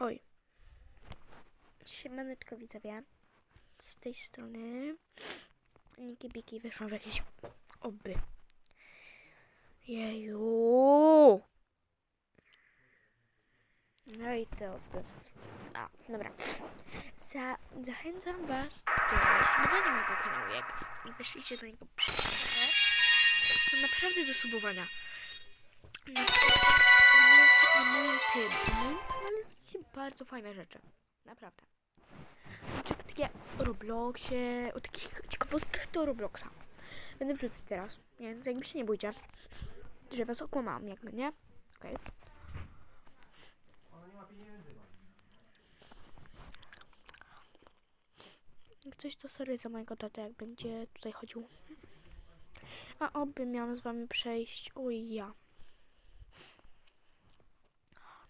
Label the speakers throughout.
Speaker 1: Oj. Siemaneczko widzowie. Z tej strony Niki Biki wyszłam w jakieś oby. Jeju. No i te oby. A, dobra. Za, zachęcam was do subowania mojego kanału, jak weszliście do niego przyjście. To naprawdę do subowania. Na, na, na moim tym, na moim kanale bardzo fajne rzeczy. Naprawdę. Znaczy takie o Robloxie, o takich ciekawostkach do Robloxa. Będę wrzucać teraz, więc jakby się nie bójcie, że was okłamałam jakby, nie? Okej. Jak coś to sorry za mojego tatę, jak będzie tutaj chodził. A oby miałam z wami przejść. Uj, ja.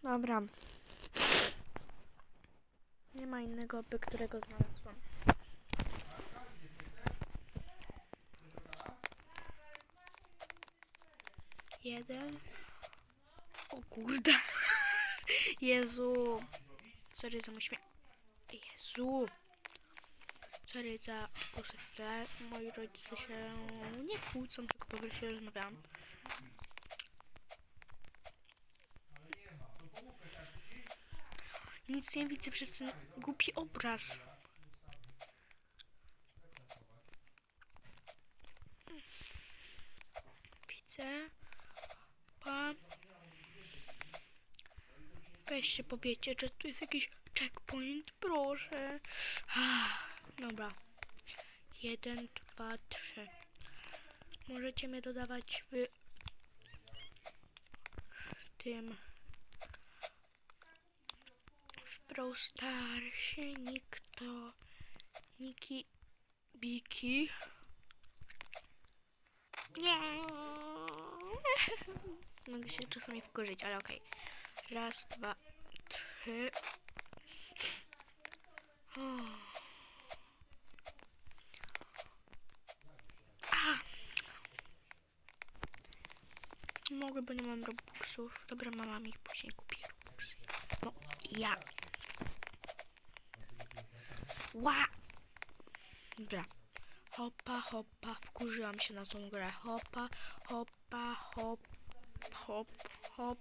Speaker 1: Dobra. Nie ma innego by, którego znalazłam. Jeden. O kurde. Jezu. Sorry za mój śmiech. Jezu. Sorry za posypkę. Moi rodzice się nie kłócą, tylko po prostu rozmawiałam. Nic nie widzę przez ten głupi obraz. Widzę. Pan. Weźcie powiecie, że tu jest jakiś checkpoint, proszę. Ah, Dobra. Jeden, dwa, trzy. Możecie mnie dodawać w tym w Brawl Starsie nikt to Niki Biki. Nie. Mogę się czasami wkurzyć, ale okej. Raz, dwa, trzy. O. A. Nie Mogę, bo nie mam robuxów. Dobra, mama mi później kupi robuxy. No, ja. Ła! Dobra. Hopa, hopa. Wkurzyłam się na tą grę. Hopa, hopa, hop, hop, hop,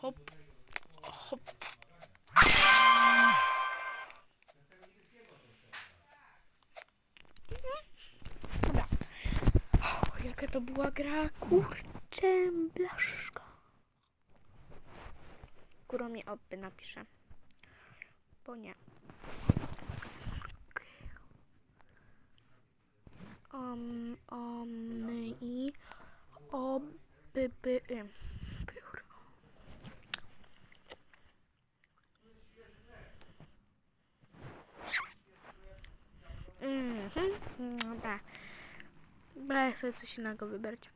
Speaker 1: hop, hop. O, jaka to była gra? Kurczę, blaszka. Kuro mi oby napisze. Bo nie. Um, um, i oby, by, y. Mhm, dobra. Będę sobie coś innego wybrać.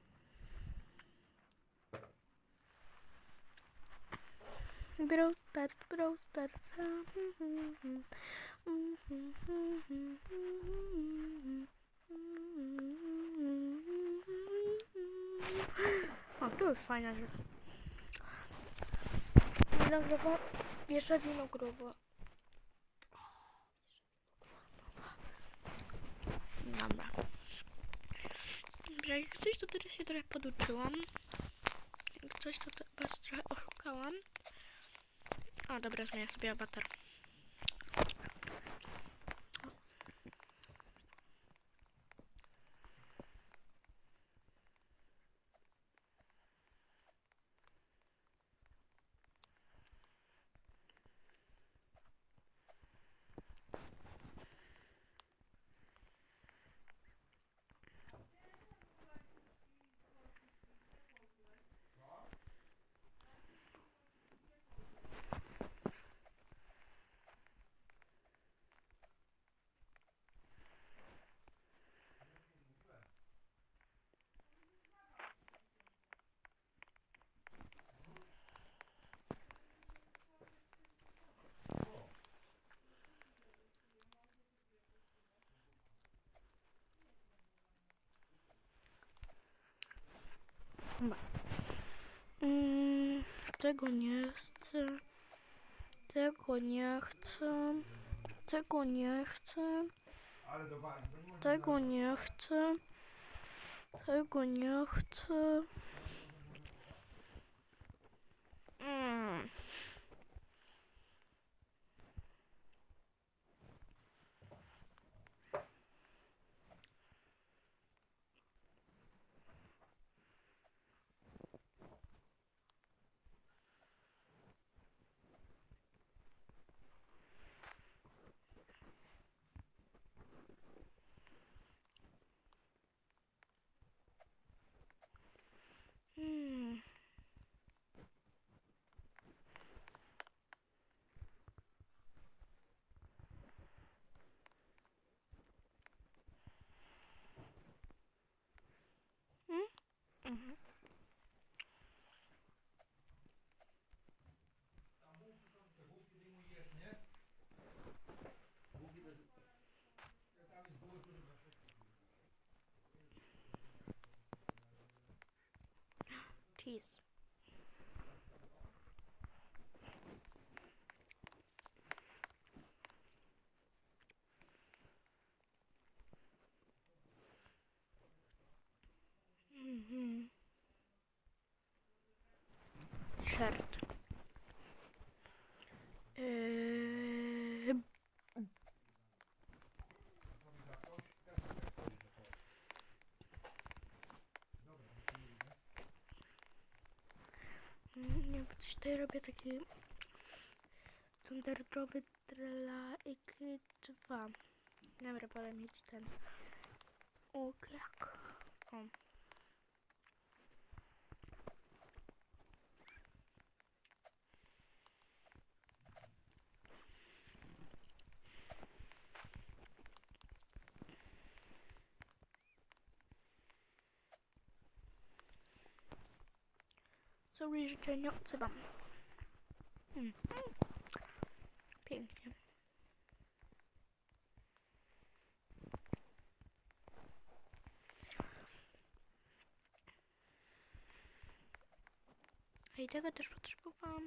Speaker 1: Brawl Stars, Brawl Stars. O, tu jest fajna rzecz. Jeszcze winogrowo. Dobra. Dobra, jak coś to teraz się trochę poduczyłam. Jak coś to was trochę oszukałam. O, dobra, zmienię sobie awatar. Dobra. Mm, tego nie chcę. Tego nie chcę. Tego nie chcę. Tego nie chcę. Tego nie chcę. Mm. Mm. Mm? Mhm.
Speaker 2: jest, nie? Bułki bez... Ja tam jest bułek, to zawsze...
Speaker 1: Cheese. Mhm. Shirt. Yy, Nie wiem, coś tutaj robię taki standardowy drelaik 2. Dobra, wolę mieć ten uklak. O. Sorry, że cię nie. Pięknie. I tego też potrzebowałam.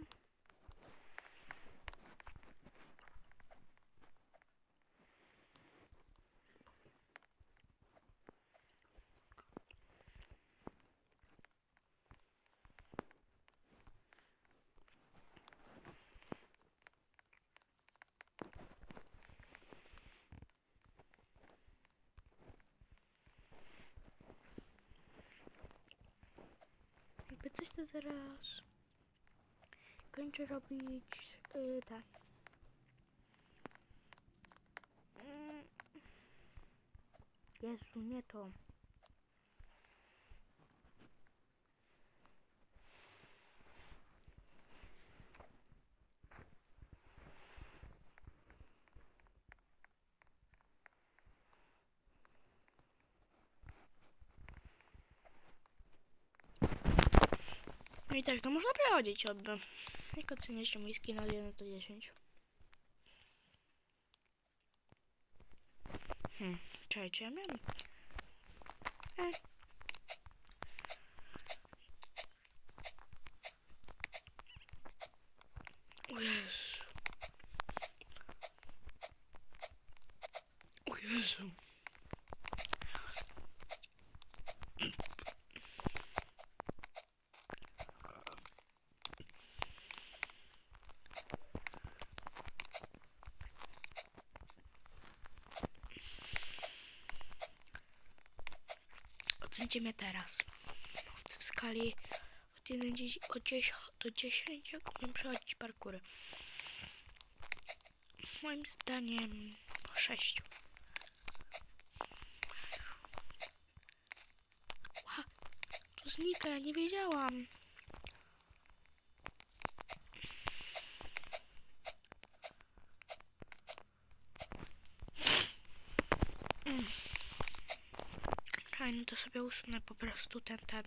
Speaker 1: Jakby coś to zaraz kończę robić yy, tak. Mm. Jezu, nie to. No i tak, to można prowadzić odby. Jak oceniacie mój skin od 1 do 10? Hmm, czekajcie, ja miałem... E. O Jezu. O Jezu. Mnie teraz. W skali od 1 dzies- od 10 do 10, jak umiem przechodzić parkury. Moim zdaniem 6. Ła, to znika, ja nie wiedziałam. To sobie usunę po prostu ten, ten.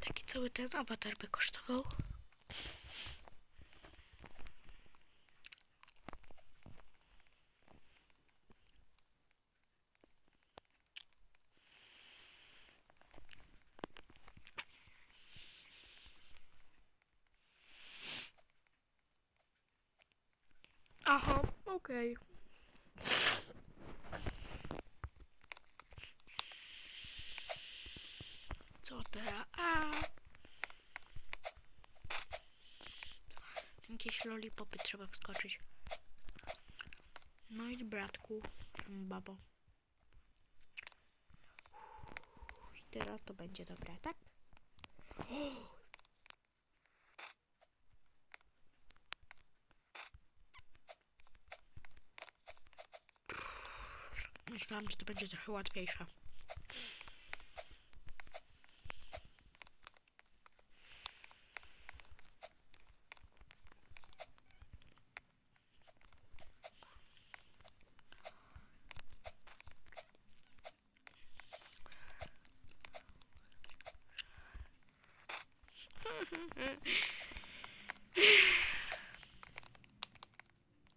Speaker 1: Taki cały ten awatar by kosztował. Okej. Co teraz? A. Jakieś lollipopy trzeba wskoczyć. No i bratku, babo. I teraz to będzie dobre, tak? Myślałam, że to będzie trochę łatwiejsze.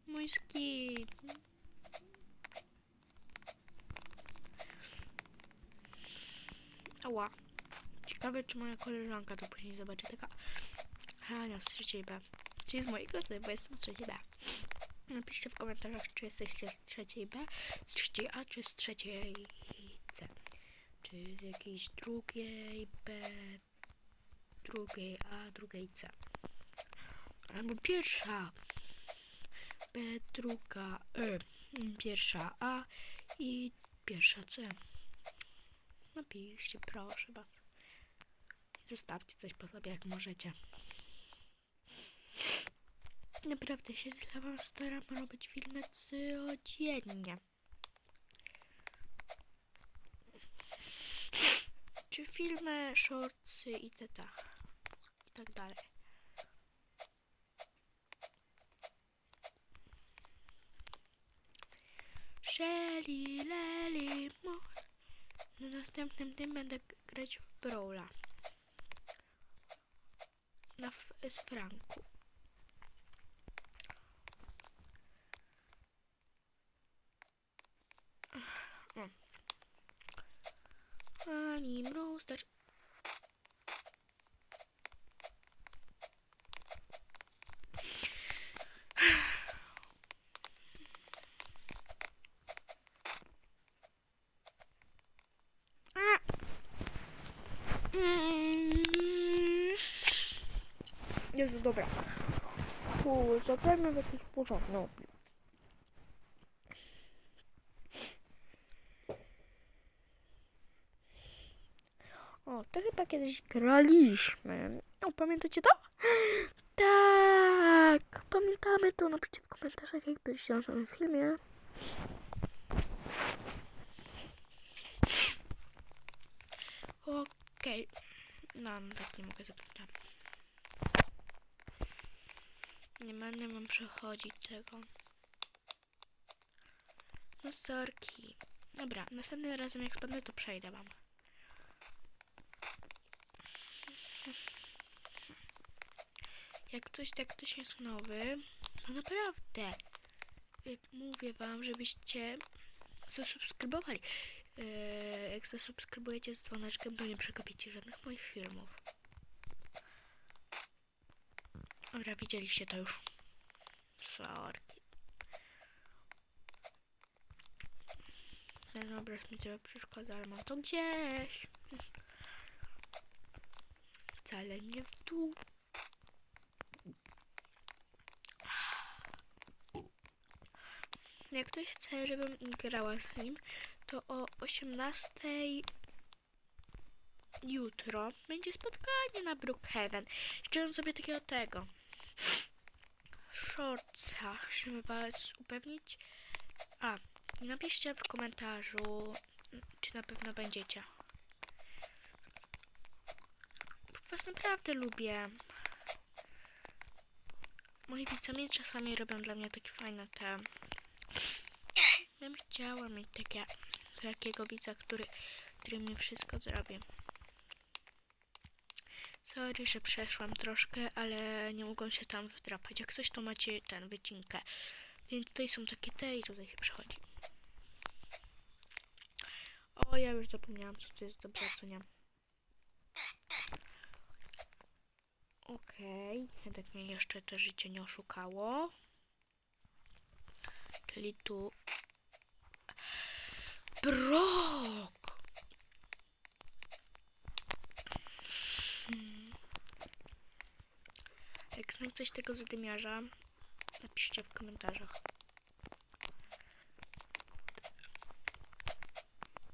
Speaker 1: Mój skin. Ała. Ciekawe, czy moja koleżanka to później zobaczy. Taka Hania z trzeciej B. Czyli z mojej klasy, bo jestem z trzeciej B. Napiszcie w komentarzach, czy jesteście z trzeciej B, z trzeciej A, czy z trzeciej C. Czy z jakiejś drugiej B, drugiej A, drugiej C. Albo pierwsza B, druga E, pierwsza A i pierwsza C. Napiszcie, proszę was. Zostawcie coś po sobie, jak możecie. Naprawdę się dla was staram robić filmy codziennie. Czy filmy, shortsy i te tak. I tak dalej. Shelly, Leli, mo. Na następnym tym będę grać w Brawla. Na z Franku. Ani mrostać. Jezus, dobra. Fu, zagrajmy w jakiś porządny. O, to chyba kiedyś graliśmy. O, pamiętacie to? Tak, pamiętamy to. Napiszcie w komentarzach, jak byliście na tym filmie. Okej. No, no tak nie mogę zapytać. Nie będę wam przechodzić tego. No sorki. Dobra, następnym razem jak spadnę, to przejdę wam. Jak coś tak ktoś jest nowy, to naprawdę jak mówię wam, żebyście zasubskrybowali. Eee, jak zasubskrybujecie z dzwoneczkiem, to nie przegapicie żadnych moich filmów. Dobra, widzieliście to już. Sorki. Ten obraz mi trochę przeszkadza, ale mam to gdzieś. Wcale nie w dół. Jak ktoś chce, żebym grała z nim, to o 18 jutro będzie spotkanie na Brookhaven. Życzę sobie takiego tego shortsa, żeby was upewnić. A, napiszcie w komentarzu, czy na pewno będziecie. Was naprawdę lubię. Moi widzowie czasami robią dla mnie takie fajne te... Ja bym chciała mieć takie, takiego widza, który, który mi wszystko zrobi. Sorry, że przeszłam troszkę, ale nie mogłam się tam wdrapać. Jak coś, to macie ten wycinkę. Więc tutaj są takie te i tutaj się przechodzi. O, ja już zapomniałam, co to jest dobra, co nie. Okej, jednak mnie jeszcze to życie nie oszukało. Czyli tu. Brok! Hmm. Jak znam coś tego zadymiarza, napiszcie w komentarzach.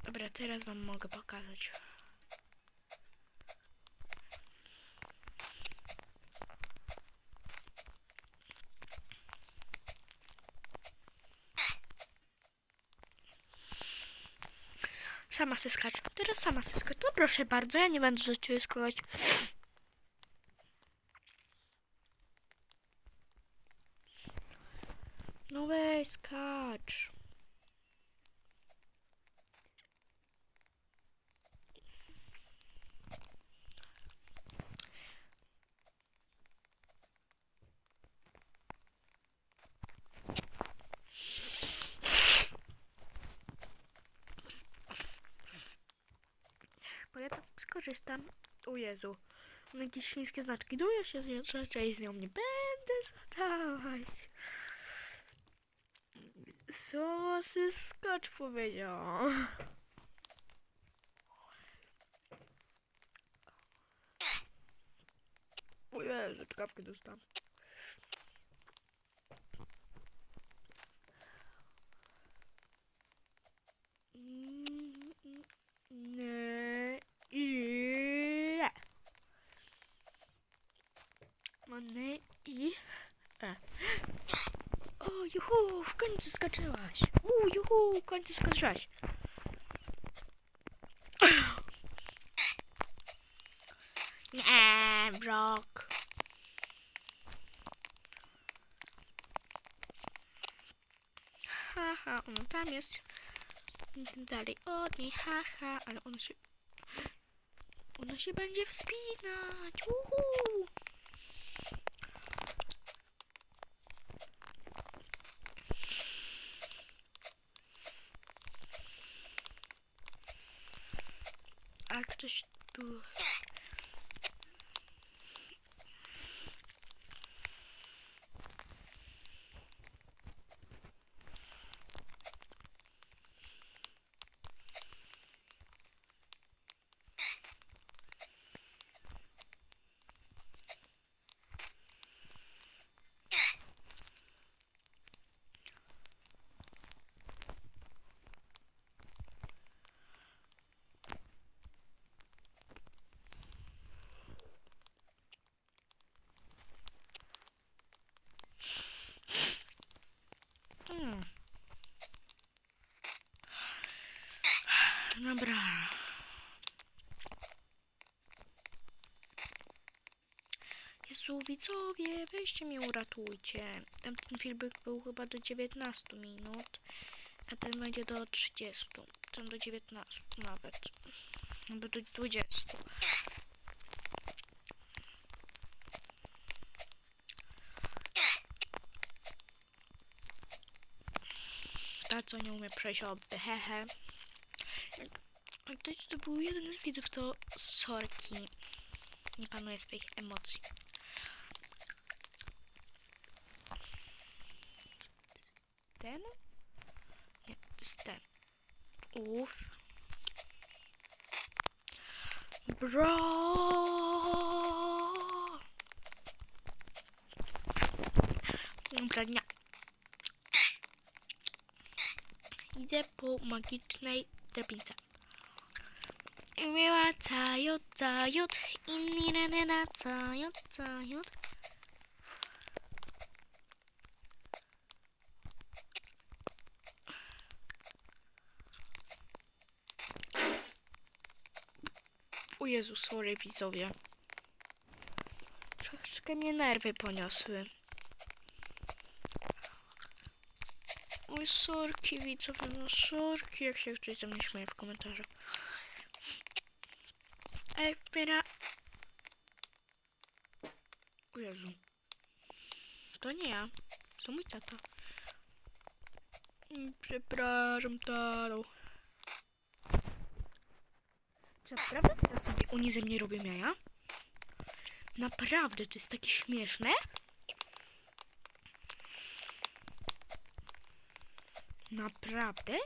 Speaker 1: Dobra, teraz wam mogę pokazać. Sama se skacz. Teraz sama se skacz. To proszę bardzo, ja nie będę za ciebie skakać. No weź skacz. Bo ja tak skorzystam. O Jezu. Mam jakieś chińskie znaczki. No ja się raczej z nią nie będę zadawać. Co sy skacz powiedział? O Jezu, czkawkę dostałam. Mm, mm, Nie. I. Mamy i. E. O, juhu, w końcu skoczyłaś. U, juhu, w końcu skoczyłaś. Nie, brok. Haha, ona tam jest. Dalej od niej, haha, ale ona się... Ona się będzie wspinać, uhu. A ktoś tu... Hmm. Dobra. Jezu, widzowie, weźcie mnie uratujcie. Tamten filmik był chyba do 19 minut, a ten będzie do 30. Ten do 19 nawet. Albo do 20. Ta, co nie umie przejść obby, hehe. Jak ktoś to był jeden z widzów, to sorki. Nie panuje swoich emocji. To jest ten. Uff. Bro! Dobra, nie. Idę po magicznej drabince. Miała cajot, cajot, inni renena, cajot, cajot. O Jezu, sorry widzowie. Troszeczkę mnie nerwy poniosły. Oj, sorki widzowie, no sorki, jak się ktoś ze mnie śmieje w komentarzach. Ej, wspiera... O Jezu. To nie ja. To mój tata. Mm, Przepraszam, Taro. Czy naprawdę teraz sobie oni ze mnie robią jaja? Naprawdę, to jest takie śmieszne? Naprawdę?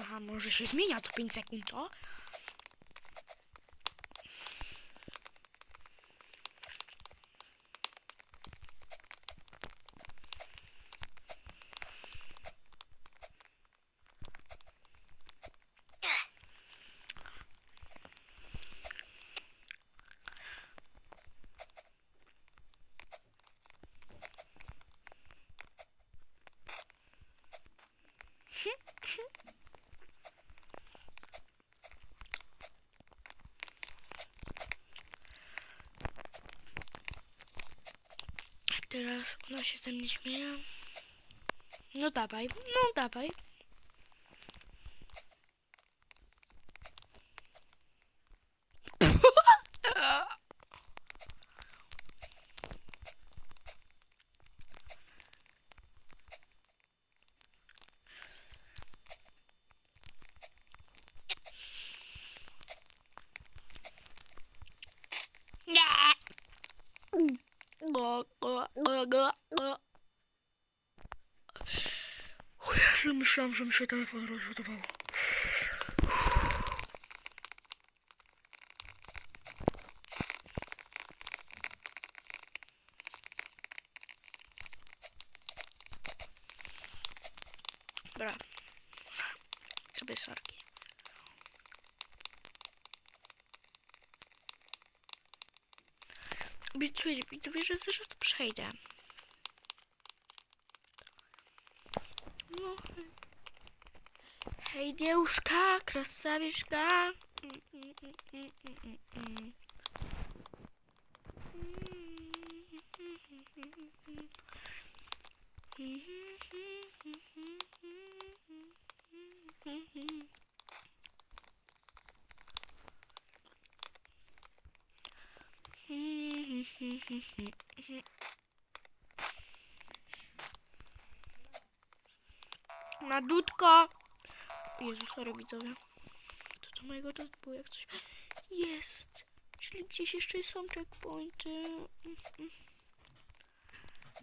Speaker 1: Aha, może się zmienia to 5 sekund, co? Teraz ona się ze mnie śmieje. No dawaj, no dawaj. Myślałam, że mi się telefon rozładował. Dobra. Sobie sorki. Obiecuję, widzowie, że zaraz to przejdę. Hej, dziewuszka, krasawiczka. Na dudko! Jezu, sorry widzowie. To co mojego to było jak coś. Jest! Czyli gdzieś jeszcze są checkpointy.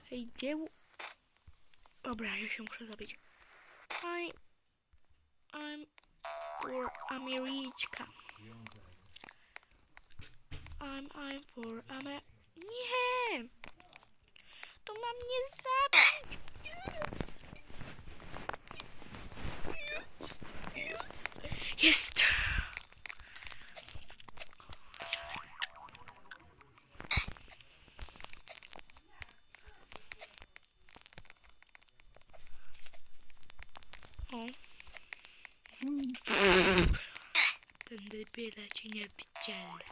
Speaker 1: Hej, dzieł. Dobra, ja się muszę zabić. I... I'm for Americzka. I'm, I'm for Amer... Nie! To ma mnie zabić! Jest! Jest! O. Ten debile ci nie widzieli.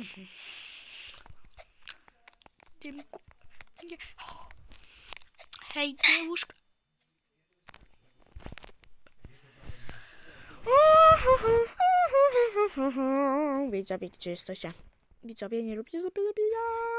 Speaker 1: Mhm. Dziękuję. Nie. Hej, dziewuszka. Widzowie, gdzie jesteście? Widzowie, nie róbcie sobie zabija.